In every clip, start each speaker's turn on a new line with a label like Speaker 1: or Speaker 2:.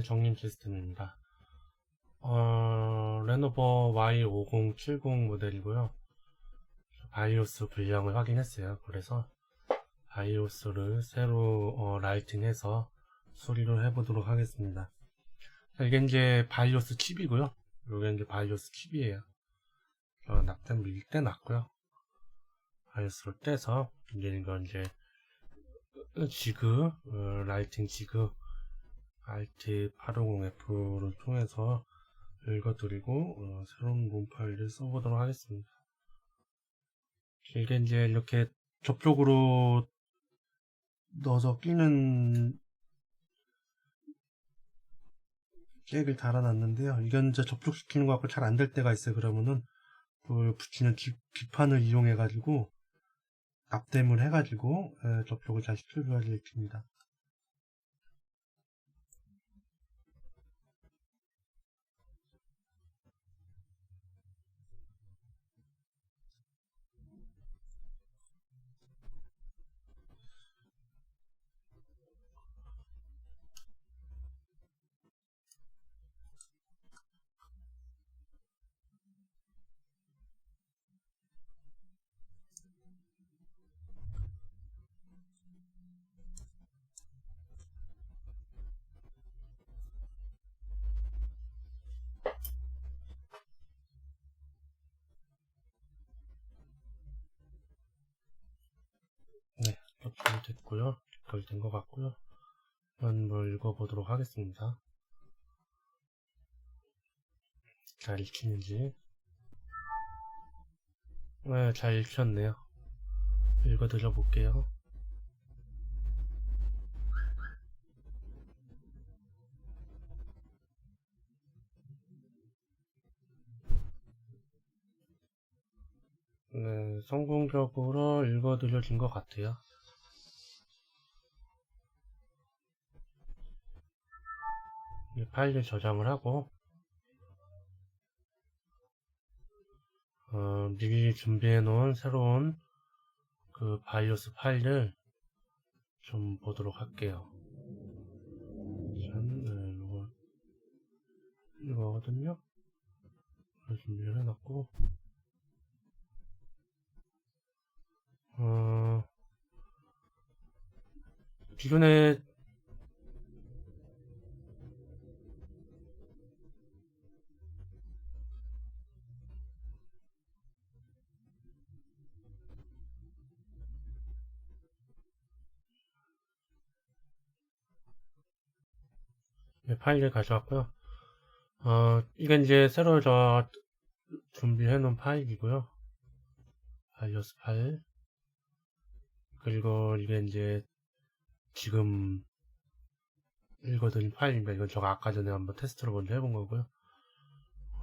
Speaker 1: 네, 정림 시스템입니다. 어, 레노버 Y5070 모델이고요. 바이오스 분량을 확인했어요. 그래서 바이오스를 새로 어, 라이팅해서 수리를 해보도록 하겠습니다. 자, 이게 이제 바이오스 칩이고요. 이게 이제 바이오스 칩이에요. 어, 납땜 밀때 났고요. 바이오스를 떼서 이제 이거 이제 지그 어, 라이팅 지그 RT 850F를 통해서 읽어드리고 어, 새로운 문 파일을 써보도록 하겠습니다. 이게 이제 이렇게 접촉으로 넣어서 끼는 잭을 달아놨는데요. 이건 이제 접촉시키는 것 같고 잘 안 될 때가 있어요. 그러면은 그 붙이는 기, 기판을 이용해가지고 납땜을 해가지고 에, 접촉을 잘 시켜줘야 됩니다. 됐고요. 거의 된 것 같고요. 한번 읽어보도록 하겠습니다. 잘 읽히는지. 네, 잘 읽혔네요. 읽어드려 볼게요. 네, 성공적으로 읽어드려진 것 같아요. 이 파일을 저장을 하고 어, 미리 준비해 놓은 새로운 그 바이오스 파일을 좀 보도록 할게요. 전, 네, 이거, 이거거든요. 준비를 해놨고, 어, 기존에 파일을 가져왔고요. 어, 이건 이제 새로 저 준비해 놓은 파일이고요. 바이오스 파일. 그리고 이게 이제 지금 읽어드린 파일입니다. 이건 제가 아까 전에 한번 테스트로 먼저 해본 거고요.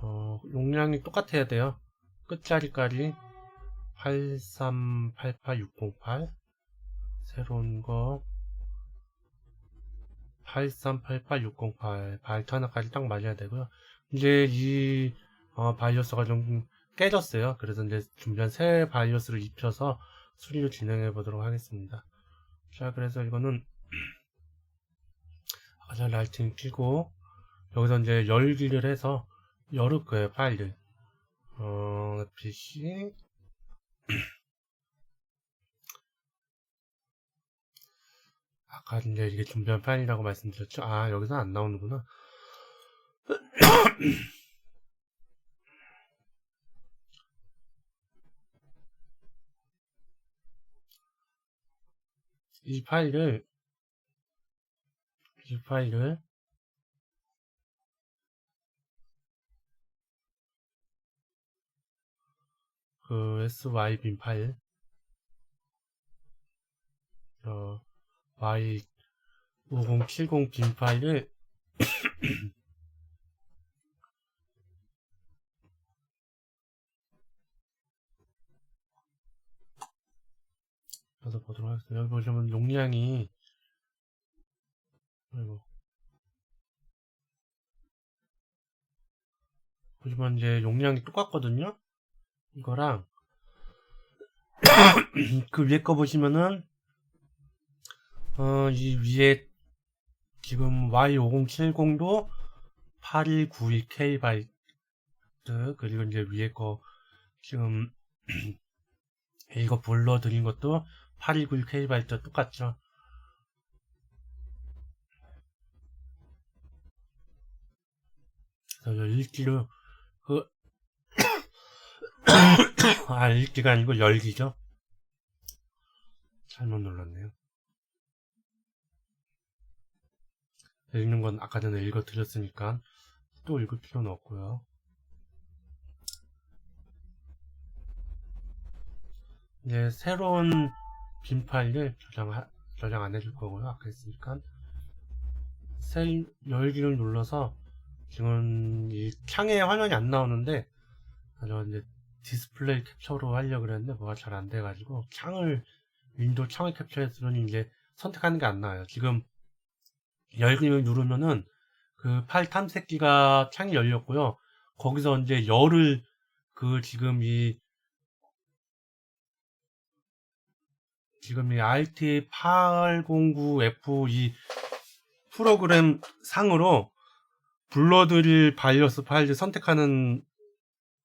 Speaker 1: 어, 용량이 똑같아야 돼요. 끝자리까지 8388608 새로운 거 8388608 바이트 하나까지 딱 맞아야 되고요. 이제 이 어, 바이오스가 좀 깨졌어요. 그래서 이제 준비한 새 바이오스를 입혀서 수리를 진행해 보도록 하겠습니다. 자, 그래서 이거는 가장 라이팅 켜고 여기서 이제 열기를 해서 열을 거예요, 파일을. 어, PC 아까 이제 이게 준비한 파일이라고 말씀드렸죠? 아, 여기서 안 나오는구나. 이 파일을 이 파일을 그 SYBin 파일 어, Y5070 빈 파일을 가서 보도록 하겠습니다. 여기 보시면 용량이 아이고 보시면 이제 용량이 똑같거든요. 이거랑 그 위에 거 보시면은 어, 이 위에 지금 Y5070도 8192K 바이트 그리고 이제 위에 거 지금 이거 불러드린 것도 8192K 바이트 똑같죠. 읽기로 그 아, 읽기가 아니고 열기죠. 잘못 눌렀네요. 읽는 건 아까 전에 읽어드렸으니까 또 읽을 필요는 없고요. 이제 새로운 빈 파일을 저장, 저장 안 해줄 거고요. 아까 했으니까. 새 열기를 눌러서 지금 이 창에 화면이 안 나오는데 저 이제 디스플레이 캡처로 하려고 그랬는데 뭐가 잘 안 돼가지고 창을 윈도우 창을 캡처했으니 이제 선택하는 게 안 나와요. 지금 열기를 누르면은 그 파일 탐색기가 창이 열렸고요. 거기서 이제 열을 그 지금 이 지금 이 RT809F 이 프로그램 상으로 불러드릴 바이오스 파일을 선택하는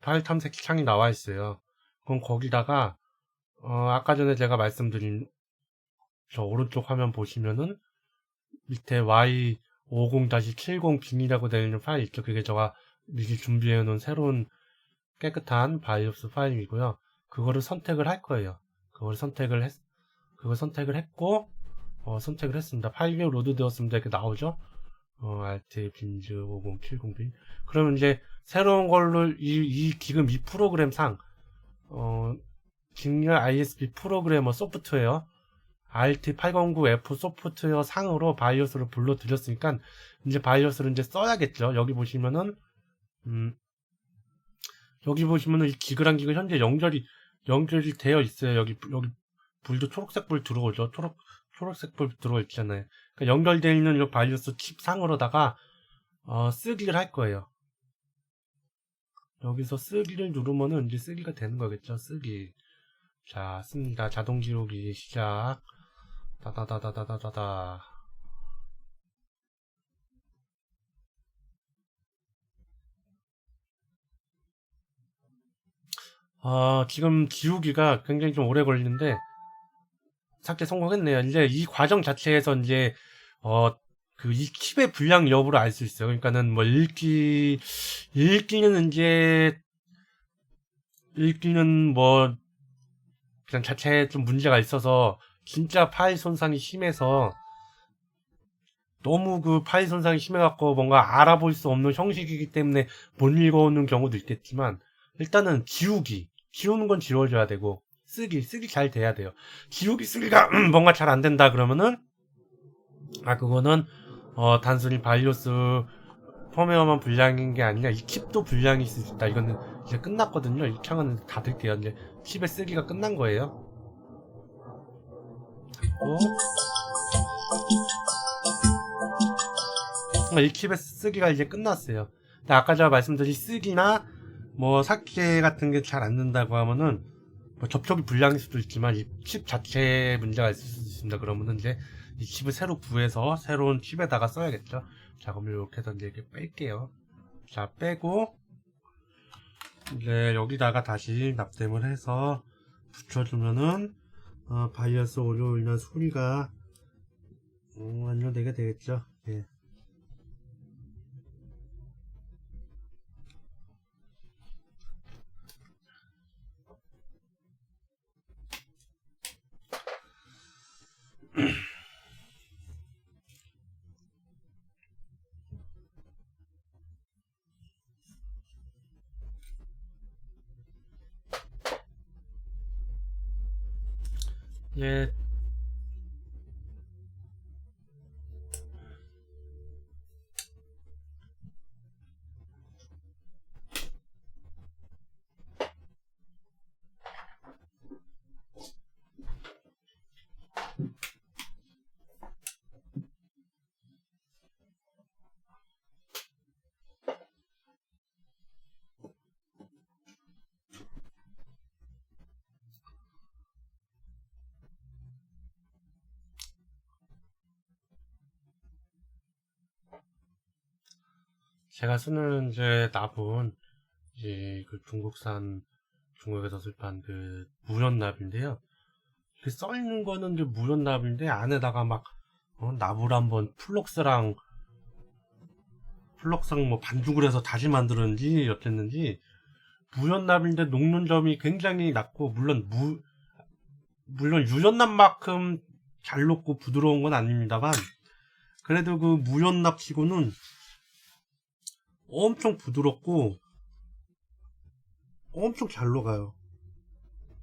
Speaker 1: 파일 탐색 창이 나와 있어요. 그럼 거기다가 어, 아까 전에 제가 말씀드린 저 오른쪽 화면 보시면은 밑에 Y50-70 빈이라고 되어 있는 파일 있죠. 그게 제가 미리 준비해 놓은 새로운 깨끗한 바이오스 파일이고요. 그거를 선택을 할 거예요. 그걸 선택을 했, 그걸 선택을 했고, 어, 선택을 했습니다. 파일이 로드 되었습니다. 이렇게 나오죠? 어, alt 빈즈 5070 빈. 그러면 이제 새로운 걸로 이, 이 지금 이 프로그램 상, 어, 직렬 ISP 프로그래머 소프트웨어 RT809F 소프트웨어 상으로 바이오스를 불러드렸으니까 이제 바이오스를 이제 써야겠죠. 여기 보시면은 음, 여기 보시면은 이 기그란 기그 현재 연결이 연결이 되어 있어요. 여기 여기 불도 초록색 불 들어오죠. 초록 초록색 불 들어오 있잖아요. 그러니까 연결되어 있는 이 바이오스 칩 상으로다가 어, 쓰기를 할 거예요. 여기서 쓰기를 누르면은 이제 쓰기가 되는 거겠죠. 쓰기. 자, 씁니다. 자동 기록이 시작. 다다다다다다다. 어, 지금 지우기가 굉장히 좀 오래 걸리는데, 삭제 성공했네요. 이제 이 과정 자체에서 이제, 어, 그, 이 칩의 분량 여부를 알 수 있어요. 그러니까는 뭐, 읽기, 읽기는 이제, 읽기는 뭐, 그냥 자체에 좀 문제가 있어서, 진짜 파일 손상이 심해서 너무 그 파일 손상이 심해갖고 뭔가 알아볼 수 없는 형식이기 때문에 못 읽어오는 경우도 있겠지만 일단은 지우기 지우는 건 지워줘야 되고 쓰기 쓰기 잘 돼야 돼요. 지우기 쓰기가 뭔가 잘 안 된다 그러면은 아 그거는 어 단순히 바이오스 펌웨어만 불량인 게 아니라 이 칩도 있을 수 있다. 이거는 이제 끝났거든요. 이 창은 닫을게요. 이제 칩의 쓰기가 끝난 거예요 있고 이 킵의 쓰기가 이제 끝났어요. 근데 아까 제가 말씀드린 쓰기나 뭐 삭제 같은 게 잘 안 된다고 하면은 뭐 접촉이 불량일 수도 있지만 이 칩 자체에 문제가 있을 수도 있습니다. 그러면은 이제 이 칩을 새로 구해서 새로운 칩에다가 써야겠죠. 자 그럼 이렇게 해서 이제 이렇게 뺄게요. 자 빼고 이제 여기다가 다시 납땜을 해서 붙여주면은 어, 바이어스 오류로 인한 소리가 음, 완료되게 되겠죠. 예. 제가 쓰는 이제 납은 이제 그 중국산 중국에서 수입한 그 무연납인데요. 그 써있는 거는 이제 무연납인데 안에다가 막 어, 납을 한번 플럭스랑 플럭스랑 뭐 반죽을 해서 다시 만들었는지 어땠는지 무연납인데 녹는 점이 굉장히 낮고 물론 무 물론 유연납만큼 잘 녹고 부드러운 건 아닙니다만 그래도 그 무연납치고는 엄청 부드럽고 엄청 잘 녹아요.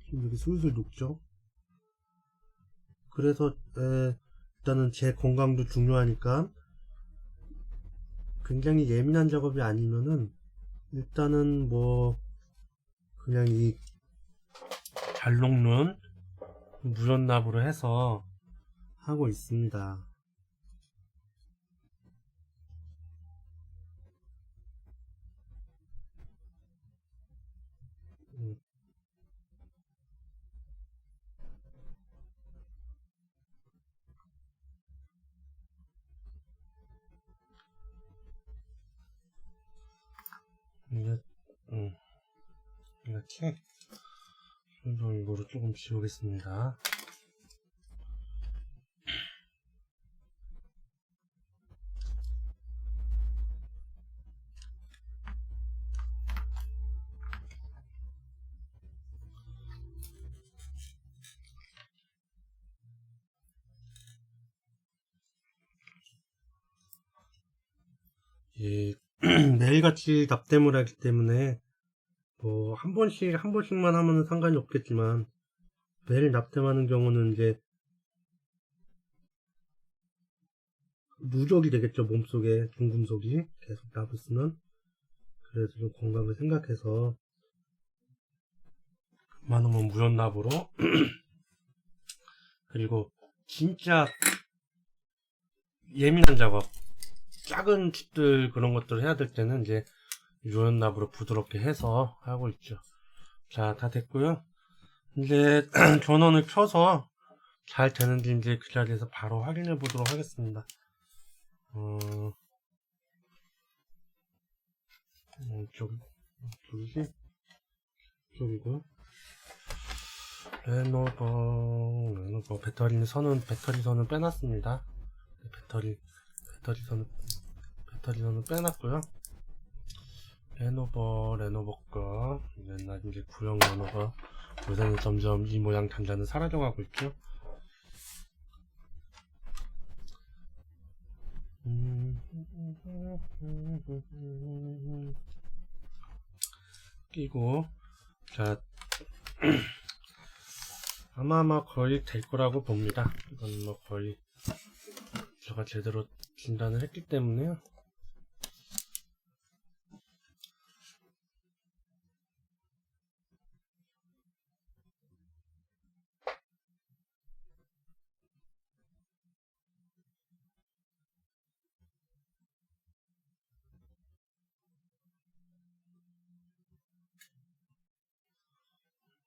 Speaker 1: 지금 여기 슬슬 녹죠. 그래서 에, 일단은 제 건강도 중요하니까 굉장히 예민한 작업이 아니면은 일단은 뭐 그냥 이 잘 녹는 무연납으로 해서 하고 있습니다. 이게, 음, 이렇게, 그래서 이거를 조금 지우겠습니다. 예, 매일같이 납땜을 하기 때문에 뭐 한 번씩 한 번씩만 하면은 상관이 없겠지만 매일 납땜하는 경우는 이제 누적이 되겠죠 몸속에. 중금속이 계속 납을 쓰면. 그래서 좀 건강을 생각해서 많으면 무연납으로. 그리고 진짜 예민한 작업 작은 칩들 그런 것들 해야 될 때는 이제 유연납으로 부드럽게 해서 하고 있죠. 자, 다 됐고요. 이제 전원을 켜서 잘 되는지 이제 그 자리에서 바로 확인해 보도록 하겠습니다. 어, 음, 이쪽, 이쪽이지? 이쪽이고. 레노버, 레노버, 배터리 선은, 배터리 선은 빼놨습니다. 네, 배터리, 배터리 선은, 배터리 선은 빼놨고요. 레노버, 레노버 거, 옛날 이제 구형 레노버, 요새는 점점 이 모양 단자는 사라져가고 있죠. 끼고, 자, 아마 아마 거의 될 거라고 봅니다. 이건 뭐 거의 제가 제대로 진단을 했기 때문에요.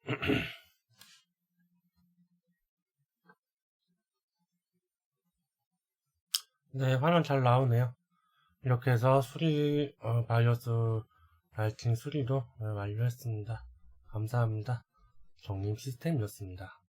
Speaker 1: 네, 화면 잘 나오네요. 이렇게 해서 수리, 어, 바이오스 라이팅 수리도 네, 완료했습니다. 감사합니다. 정림 시스템이었습니다.